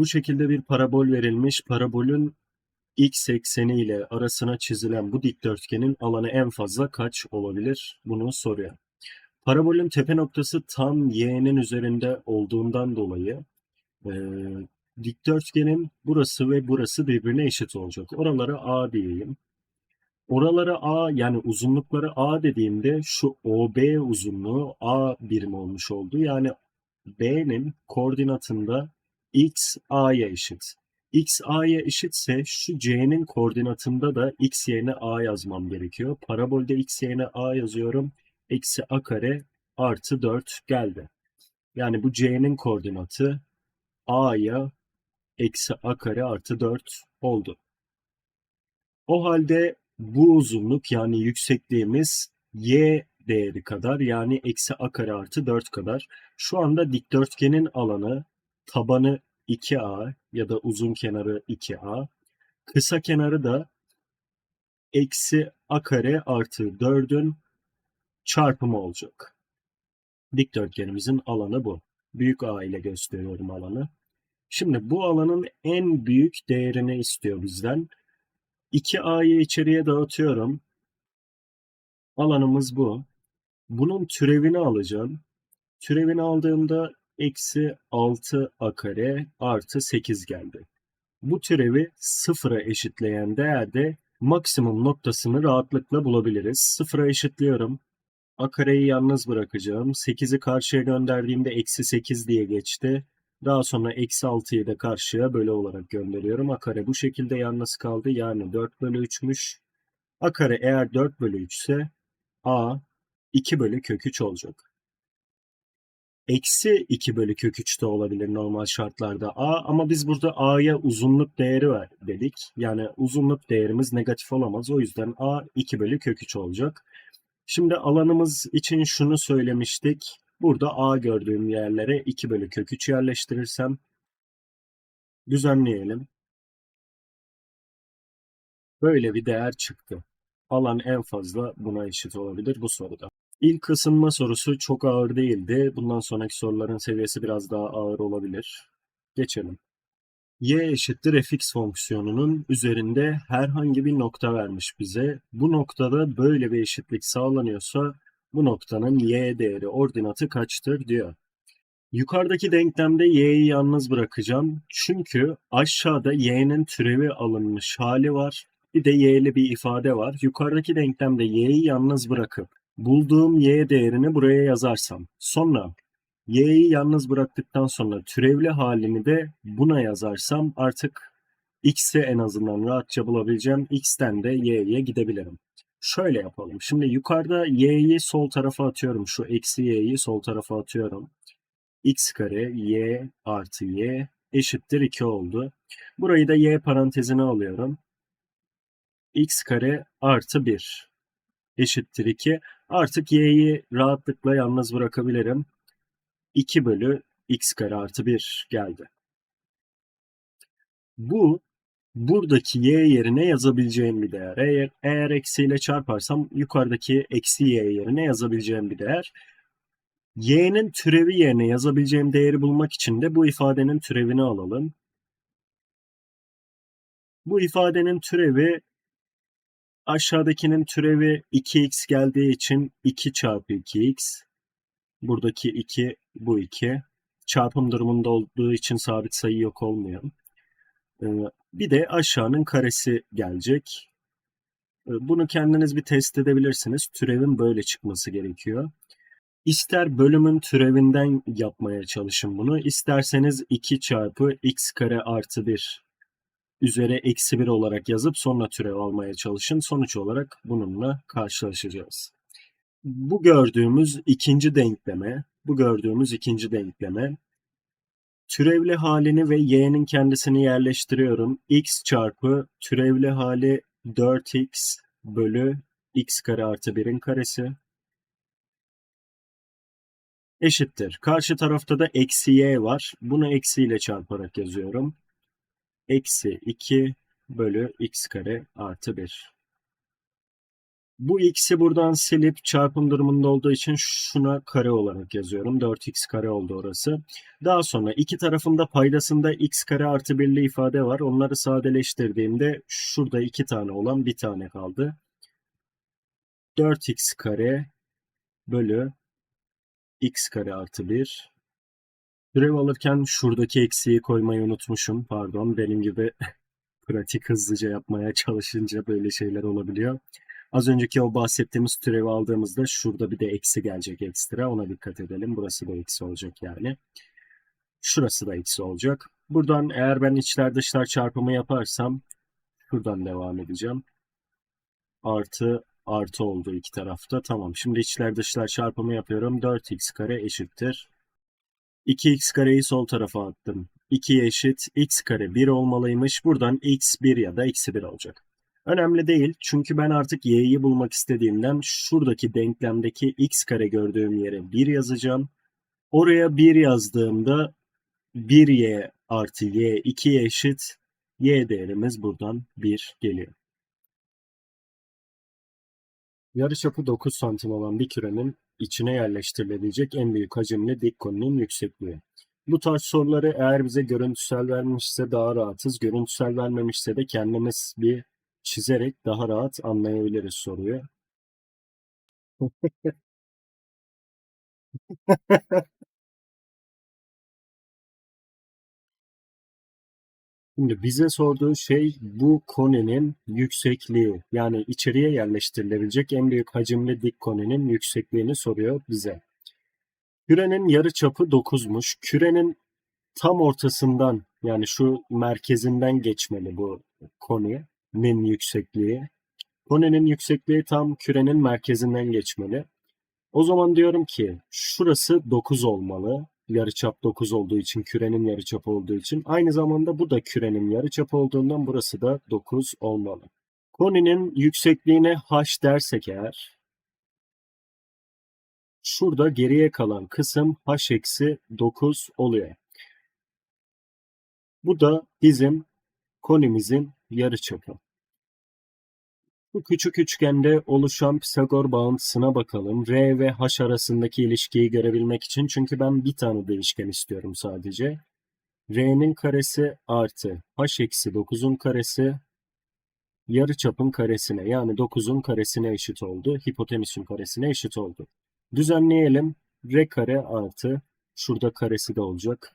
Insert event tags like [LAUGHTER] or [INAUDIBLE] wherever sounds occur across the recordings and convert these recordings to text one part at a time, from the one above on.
Bu şekilde bir parabol verilmiş. Parabolün x ekseni ile arasına çizilen bu dikdörtgenin alanı en fazla kaç olabilir? Bunu soruyor. Parabolün tepe noktası tam y'nin üzerinde olduğundan dolayı e, dikdörtgenin burası ve burası birbirine eşit olacak. Oralara a diyeyim. Oralara a yani uzunlukları a dediğimde şu OB uzunluğu a birim olmuş oldu. Yani b'nin koordinatında x a'ya eşit. x a'ya eşitse şu c'nin koordinatında da x yerine a yazmam gerekiyor. Parabolde x yerine a yazıyorum. Eksi a kare artı 4 geldi. Yani bu c'nin koordinatı a'ya eksi a kare artı 4 oldu. O halde bu uzunluk yani yüksekliğimiz y değeri kadar yani eksi a kare artı 4 kadar. Şu anda dikdörtgenin alanı tabanı 2a ya da uzun kenarı 2a. Kısa kenarı da eksi a kare artı 4'ün çarpımı olacak. Dikdörtgenimizin alanı bu. Büyük A ile gösteriyorum alanı. Şimdi bu alanın en büyük değerini istiyor bizden. 2A'yı içeriye dağıtıyorum. Alanımız bu. Bunun türevini alacağım. Türevini aldığımda eksi 6A kare artı 8 geldi. Bu türevi sıfıra eşitleyen değerde maksimum noktasını rahatlıkla bulabiliriz. Sıfıra eşitliyorum. A kareyi yalnız bırakacağım. 8'i karşıya gönderdiğimde eksi 8 diye geçti. Daha sonra eksi 6'yı da karşıya bölü olarak gönderiyorum. A kare bu şekilde yalnız kaldı. Yani 4 bölü 3'müş. A kare eğer 4 bölü 3 ise A 2 bölü kök 3 olacak. Eksi 2 bölü kök 3 de olabilir normal şartlarda A ama biz burada A'ya uzunluk değeri var dedik. Yani uzunluk değerimiz negatif olamaz. O yüzden A 2 bölü kök 3 olacak. Şimdi alanımız için şunu söylemiştik. Burada A gördüğüm yerlere 2 bölü kök 3 yerleştirirsem düzenleyelim. Böyle bir değer çıktı. Alan en fazla buna eşit olabilir bu soruda. İlk ısınma sorusu çok ağır değildi. Bundan sonraki soruların seviyesi biraz daha ağır olabilir. Geçelim y eşittir fx fonksiyonunun üzerinde herhangi bir nokta vermiş bize. Bu noktada böyle bir eşitlik sağlanıyorsa bu noktanın y değeri ordinatı kaçtır diyor. Yukarıdaki denklemde y'yi yalnız bırakacağım. Çünkü aşağıda y'nin türevi alınmış hali var. Bir de y'li bir ifade var. Yukarıdaki denklemde y'yi yalnız bırakıp bulduğum y değerini buraya yazarsam sonra y'yi yalnız bıraktıktan sonra türevli halini de buna yazarsam artık x'i en azından rahatça bulabileceğim. x'ten de y'ye gidebilirim. Şöyle yapalım. Şimdi yukarıda y'yi sol tarafa atıyorum. Şu eksi y'yi sol tarafa atıyorum. x kare y artı y eşittir 2 oldu. Burayı da y parantezine alıyorum. x kare artı 1 eşittir 2. Artık y'yi rahatlıkla yalnız bırakabilirim. 2 bölü x kare artı 1 geldi. Bu buradaki y yerine yazabileceğim bir değer. Eğer, eğer eksiyle çarparsam yukarıdaki eksi y yerine yazabileceğim bir değer. y'nin türevi yerine yazabileceğim değeri bulmak için de bu ifadenin türevini alalım. Bu ifadenin türevi aşağıdakinin türevi 2x geldiği için 2 çarpı 2x Buradaki 2 bu 2. Çarpım durumunda olduğu için sabit sayı yok olmuyor. Ee, bir de aşağının karesi gelecek. Ee, bunu kendiniz bir test edebilirsiniz. Türevin böyle çıkması gerekiyor. İster bölümün türevinden yapmaya çalışın bunu. İsterseniz 2 çarpı x kare artı 1 üzeri eksi 1 olarak yazıp sonra türev almaya çalışın. Sonuç olarak bununla karşılaşacağız. Bu gördüğümüz ikinci denkleme, bu gördüğümüz ikinci denkleme türevli halini ve y'nin kendisini yerleştiriyorum. x çarpı türevli hali 4x bölü x kare artı 1'in karesi eşittir. Karşı tarafta da eksi y var. Bunu eksiyle çarparak yazıyorum. Eksi 2 bölü x kare artı 1. Bu x'i buradan silip çarpım durumunda olduğu için şuna kare olarak yazıyorum. 4x kare oldu orası. Daha sonra iki tarafında paydasında x kare artı birli ifade var. Onları sadeleştirdiğimde şurada iki tane olan bir tane kaldı. 4x kare bölü x kare artı 1. Türev alırken şuradaki eksiği koymayı unutmuşum. Pardon benim gibi [LAUGHS] pratik hızlıca yapmaya çalışınca böyle şeyler olabiliyor. Az önceki o bahsettiğimiz türevi aldığımızda şurada bir de eksi gelecek ekstra. Ona dikkat edelim. Burası da eksi olacak yani. Şurası da eksi olacak. Buradan eğer ben içler dışlar çarpımı yaparsam şuradan devam edeceğim. Artı artı oldu iki tarafta. Tamam. Şimdi içler dışlar çarpımı yapıyorum. 4x kare eşittir. 2x kareyi sol tarafa attım. 2 eşit x kare 1 olmalıymış. Buradan x 1 ya da eksi 1 olacak. Önemli değil çünkü ben artık y'yi bulmak istediğimden şuradaki denklemdeki x kare gördüğüm yere 1 yazacağım. Oraya 1 yazdığımda 1y artı y 2'ye eşit. y değerimiz buradan 1 geliyor. Yarıçapı 9 santim olan bir kürenin içine yerleştirilebilecek en büyük hacimli dik konunun yüksekliği. Bu tarz soruları eğer bize görüntüsel vermişse daha rahatız. Görüntüsel vermemişse de kendimiz bir çizerek daha rahat anlayabiliriz soruyu. [LAUGHS] Şimdi bize sorduğu şey bu konenin yüksekliği. Yani içeriye yerleştirilebilecek en büyük hacimli dik konenin yüksekliğini soruyor bize. Kürenin yarı çapı 9'muş. Kürenin tam ortasından yani şu merkezinden geçmeli bu konenin yüksekliği. Konenin yüksekliği tam kürenin merkezinden geçmeli. O zaman diyorum ki şurası 9 olmalı. Yarıçap 9 olduğu için, kürenin yarıçapı olduğu için. Aynı zamanda bu da kürenin yarıçapı olduğundan burası da 9 olmalı. Koninin yüksekliğine h dersek eğer, şurada geriye kalan kısım h eksi 9 oluyor. Bu da bizim konimizin yarıçapı. Bu küçük üçgende oluşan Pisagor bağıntısına bakalım. R ve H arasındaki ilişkiyi görebilmek için çünkü ben bir tane değişken istiyorum sadece. R'nin karesi artı H eksi 9'un karesi yarıçapın karesine yani 9'un karesine eşit oldu. Hipotenüsün karesine eşit oldu. Düzenleyelim. R kare artı şurada karesi de olacak.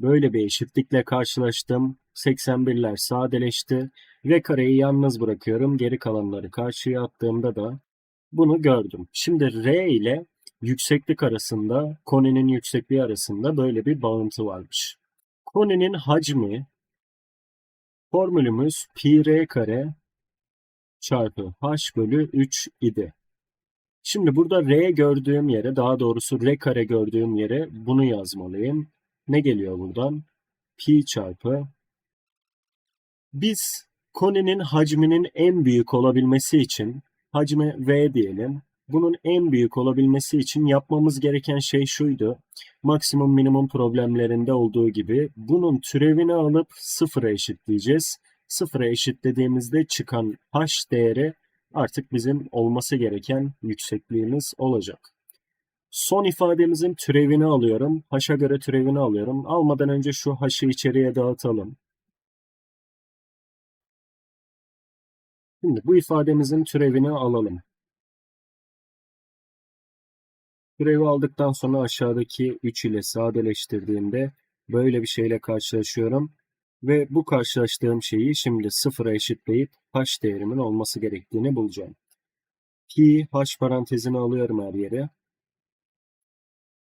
Böyle bir eşitlikle karşılaştım. 81'ler sadeleşti. R kareyi yalnız bırakıyorum. Geri kalanları karşıya attığımda da bunu gördüm. Şimdi R ile yükseklik arasında, koninin yüksekliği arasında böyle bir bağıntı varmış. Koninin hacmi formülümüz pi r kare çarpı h bölü 3 idi. Şimdi burada r gördüğüm yere, daha doğrusu r kare gördüğüm yere bunu yazmalıyım. Ne geliyor buradan? Pi çarpı. Biz koninin hacminin en büyük olabilmesi için hacmi V diyelim. Bunun en büyük olabilmesi için yapmamız gereken şey şuydu. Maksimum minimum problemlerinde olduğu gibi bunun türevini alıp sıfıra eşitleyeceğiz. Sıfıra eşitlediğimizde çıkan h değeri artık bizim olması gereken yüksekliğimiz olacak. Son ifademizin türevini alıyorum. H'a göre türevini alıyorum. Almadan önce şu h'ı içeriye dağıtalım. Şimdi bu ifademizin türevini alalım. Türevi aldıktan sonra aşağıdaki 3 ile sadeleştirdiğimde böyle bir şeyle karşılaşıyorum. Ve bu karşılaştığım şeyi şimdi sıfıra eşitleyip h değerimin olması gerektiğini bulacağım. Pi h parantezini alıyorum her yere.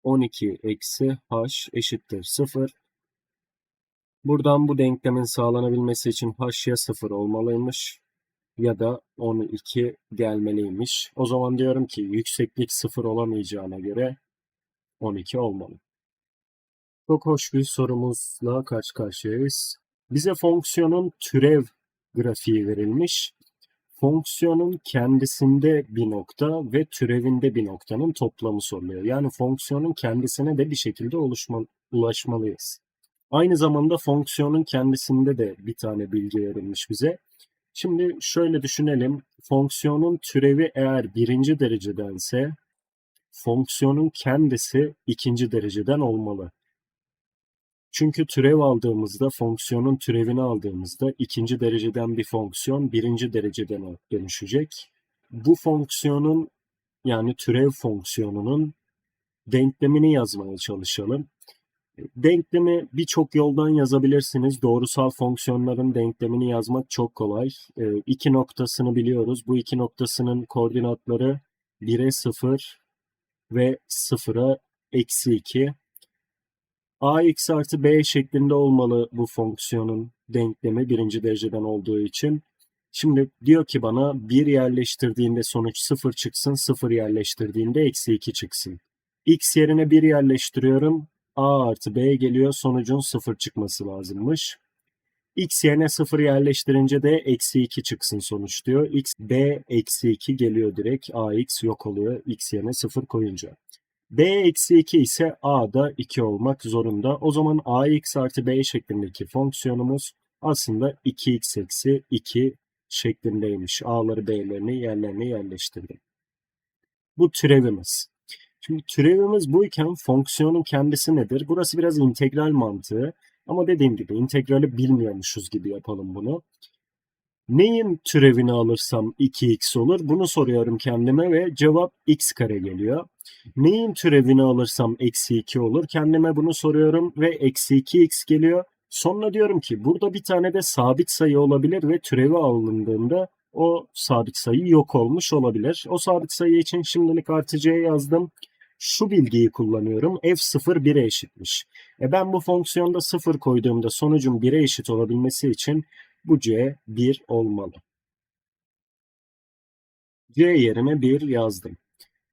12 eksi h eşittir 0. Buradan bu denklemin sağlanabilmesi için h ya 0 olmalıymış ya da 12 gelmeliymiş. O zaman diyorum ki yükseklik 0 olamayacağına göre 12 olmalı. Çok hoş bir sorumuzla karşı karşıyayız. Bize fonksiyonun türev grafiği verilmiş fonksiyonun kendisinde bir nokta ve türevinde bir noktanın toplamı soruluyor. Yani fonksiyonun kendisine de bir şekilde oluşma, ulaşmalıyız. Aynı zamanda fonksiyonun kendisinde de bir tane bilgi verilmiş bize. Şimdi şöyle düşünelim. Fonksiyonun türevi eğer birinci derecedense fonksiyonun kendisi ikinci dereceden olmalı. Çünkü türev aldığımızda, fonksiyonun türevini aldığımızda ikinci dereceden bir fonksiyon birinci dereceden dönüşecek. Bu fonksiyonun yani türev fonksiyonunun denklemini yazmaya çalışalım. Denklemi birçok yoldan yazabilirsiniz. Doğrusal fonksiyonların denklemini yazmak çok kolay. E, iki noktasını biliyoruz. Bu iki noktasının koordinatları 1'e 0 ve 0'a eksi 2. ax artı b şeklinde olmalı bu fonksiyonun denklemi birinci dereceden olduğu için. Şimdi diyor ki bana 1 yerleştirdiğinde sonuç 0 çıksın, 0 yerleştirdiğinde eksi 2 çıksın. x yerine 1 yerleştiriyorum. A artı b geliyor. Sonucun 0 çıkması lazımmış. x yerine 0 yerleştirince de eksi 2 çıksın sonuç diyor. x b eksi 2 geliyor direkt. ax yok oluyor x yerine 0 koyunca. b eksi 2 ise a da 2 olmak zorunda. O zaman ax artı b şeklindeki fonksiyonumuz aslında 2x eksi 2 şeklindeymiş. A'ları B'lerini yerlerine yerleştirdim. Bu türevimiz. Şimdi türevimiz buyken fonksiyonun kendisi nedir? Burası biraz integral mantığı. Ama dediğim gibi integrali bilmiyormuşuz gibi yapalım bunu. Neyin türevini alırsam 2x olur? Bunu soruyorum kendime ve cevap x kare geliyor. Neyin türevini alırsam eksi 2 olur? Kendime bunu soruyorum ve eksi 2x geliyor. Sonra diyorum ki burada bir tane de sabit sayı olabilir ve türevi alındığında o sabit sayı yok olmuş olabilir. O sabit sayı için şimdilik artı c yazdım. Şu bilgiyi kullanıyorum. f0 1'e eşitmiş. E ben bu fonksiyonda 0 koyduğumda sonucun 1'e eşit olabilmesi için bu c 1 olmalı. c yerine 1 yazdım.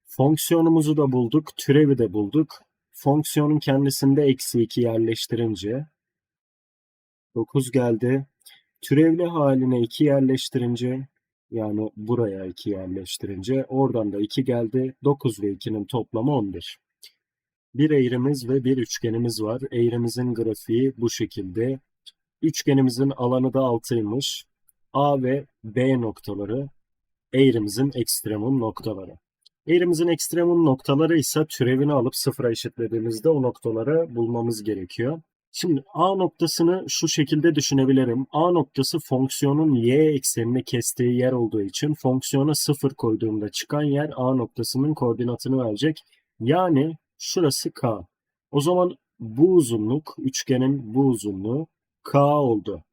Fonksiyonumuzu da bulduk, türevi de bulduk. Fonksiyonun kendisinde eksi 2 yerleştirince 9 geldi. Türevli haline 2 yerleştirince yani buraya 2 yerleştirince oradan da 2 geldi. 9 ve 2'nin toplamı 11. Bir eğrimiz ve bir üçgenimiz var. Eğrimizin grafiği bu şekilde. Üçgenimizin alanı da 6'ymış. A ve B noktaları eğrimizin ekstremum noktaları. Eğrimizin ekstremum noktaları ise türevini alıp sıfıra eşitlediğimizde o noktaları bulmamız gerekiyor. Şimdi A noktasını şu şekilde düşünebilirim. A noktası fonksiyonun y eksenini kestiği yer olduğu için fonksiyona 0 koyduğumda çıkan yer A noktasının koordinatını verecek. Yani şurası K. O zaman bu uzunluk, üçgenin bu uzunluğu K oldu.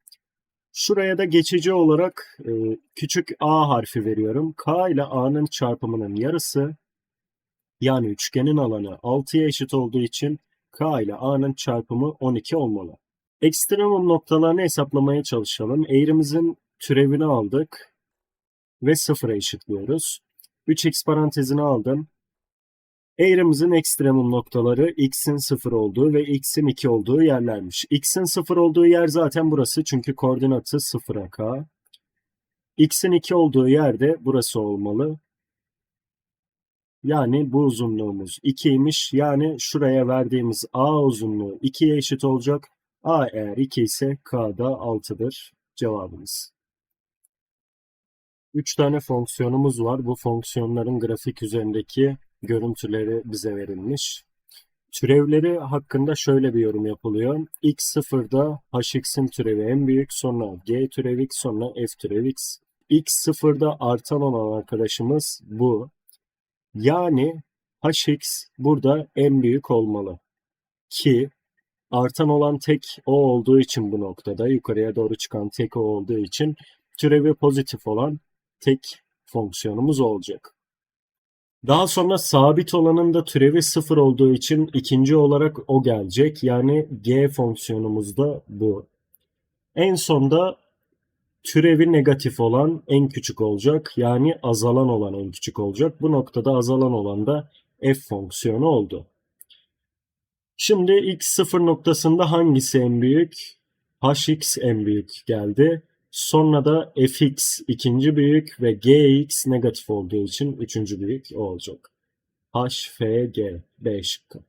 Şuraya da geçici olarak e, küçük a harfi veriyorum. K ile a'nın çarpımının yarısı yani üçgenin alanı 6'ya eşit olduğu için K ile A'nın çarpımı 12 olmalı. Ekstremum noktalarını hesaplamaya çalışalım. Eğrimizin türevini aldık ve sıfıra eşitliyoruz. 3x parantezini aldım. Eğrimizin ekstremum noktaları x'in 0 olduğu ve x'in 2 olduğu yerlermiş. x'in 0 olduğu yer zaten burası çünkü koordinatı 0'a k. x'in 2 olduğu yerde burası olmalı. Yani bu uzunluğumuz 2'ymiş. Yani şuraya verdiğimiz A uzunluğu 2'ye eşit olacak. A eğer 2 ise K da 6'dır cevabımız. 3 tane fonksiyonumuz var. Bu fonksiyonların grafik üzerindeki görüntüleri bize verilmiş. Türevleri hakkında şöyle bir yorum yapılıyor. x sıfırda hx'in türevi en büyük, sonra g türevi x, sonra f türevi x. x sıfırda artan olan arkadaşımız bu. Yani hx burada en büyük olmalı. Ki artan olan tek o olduğu için bu noktada yukarıya doğru çıkan tek o olduğu için türevi pozitif olan tek fonksiyonumuz olacak. Daha sonra sabit olanın da türevi sıfır olduğu için ikinci olarak o gelecek. Yani g fonksiyonumuz da bu. En sonda Türevi negatif olan en küçük olacak. Yani azalan olan en küçük olacak. Bu noktada azalan olan da f fonksiyonu oldu. Şimdi x sıfır noktasında hangisi en büyük? hx en büyük geldi. Sonra da fx ikinci büyük ve gx negatif olduğu için üçüncü büyük olacak. h, f, g, b şıkkı.